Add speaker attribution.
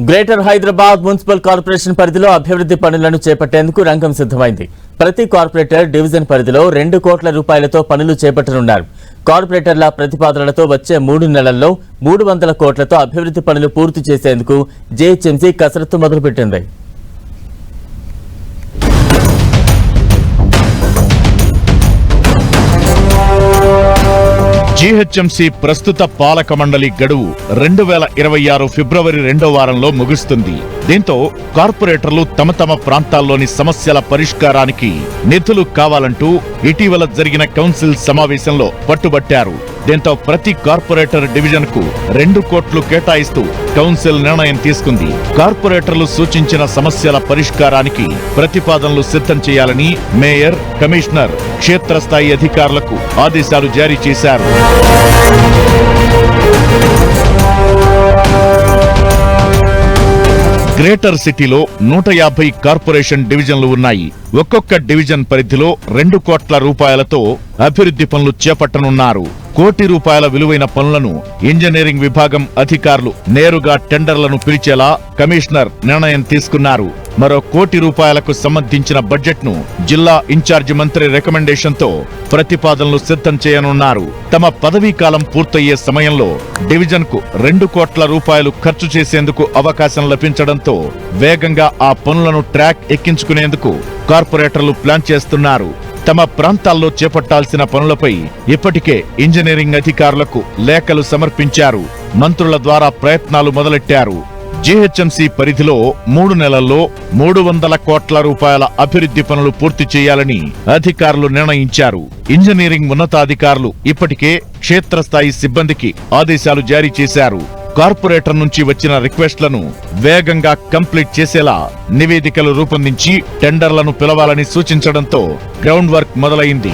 Speaker 1: Greater Hyderabad municipal corporation పరిధిలో అభివృద్ధి పనులను చేపట్టేందుకు రంగం సిద్ధమైంది. ప్రతి కార్పొరేటర్ డివిజన్ పరిధిలో రెండు కోట్ల రూపాయలతో పనులు చేపట్టనున్నారు. కార్పొరేటర్ల ప్రతిపాదనలతో వచ్చే మూడు నెలల్లో మూడు వందల కోట్లతో అభివృద్ధి పనులు పూర్తి చేసేందుకు జేహెచ్ఎంసీ కసరత్తు మొదలుపెట్టింది.
Speaker 2: జీహెచ్ఎంసీ ప్రస్తుత పాలక మండలి గడువు రెండు వేల ఇరవై ఆరు ఫిబ్రవరి రెండో వారంలో ముగుస్తుంది. దీంతో కార్పొరేటర్లు తమ తమ ప్రాంతాల్లోని సమస్యల పరిష్కారానికి నిధులు కావాలంటూ ఇటీవల జరిగిన కౌన్సిల్ సమావేశంలో పట్టుబట్టారు. దీంతో ప్రతి కార్పొరేటర్ డివిజన్కు రెండు కోట్లు కేటాయిస్తూ కౌన్సిల్ నిర్ణయం తీసుకుంది. కార్పొరేటర్లు సూచించిన సమస్యల పరిష్కారానికి ప్రతిపాదనలు సిద్ధం చేయాలని మేయర్ కమిషనర్ క్షేత్రస్థాయి అధికారులకు ఆదేశాలు జారీ చేశారు. గ్రేటర్ సిటీలో నూట యాభై కార్పొరేషన్ డివిజన్లు ఉన్నాయి. ఒక్కొక్క డివిజన్ పరిధిలో రెండు కోట్ల రూపాయలతో అభివృద్ధి పనులు చేపట్టనున్నారు. కోటి రూపాయల విలువైన పనులను ఇంజనీరింగ్ విభాగం అధికారులు నేరుగా టెండర్లను పిలిచేలా కమిషనర్ నిర్ణయం తీసుకున్నారు. మరో కోటి రూపాయలకు సంబంధించిన బడ్జెట్ను జిల్లా ఇన్ఛార్జి మంత్రి రికమెండేషన్తో ప్రతిపాదనలు సిద్ధం చేయనున్నారు. తమ పదవీ కాలం పూర్తయ్యే సమయంలో డివిజన్కు రెండు కోట్ల రూపాయలు ఖర్చు చేసేందుకు అవకాశం లభించడంతో వేగంగా ఆ పనులను ట్రాక్ ఎక్కించుకునేందుకు కార్పొరేటర్లు ప్లాన్ చేస్తున్నారు. తమ ప్రాంతాల్లో చేపట్టాల్సిన పనులపై ఇప్పటికే ఇంజనీరింగ్ అధికారులకు లేఖలు సమర్పించారు. మంత్రుల ద్వారా ప్రయత్నాలు మొదలెట్టారు. జీహెచ్ఎంసీ పరిధిలో మూడు నెలల్లో మూడు వందల కోట్ల రూపాయల అభివృద్ధి పనులు పూర్తి చేయాలని అధికారులు నిర్ణయించారు. ఇంజనీరింగ్ ఉన్నతాధికారులు ఇప్పటికే క్షేత్రస్థాయి సిబ్బందికి ఆదేశాలు జారీ చేశారు. కార్పొరేటర్ నుంచి వచ్చిన రిక్వెస్ట్లను వేగంగా కంప్లీట్ చేసేలా నివేదికలు రూపొందించి టెండర్లను పిలవాలని సూచించడంతో గ్రౌండ్ వర్క్ మొదలైంది.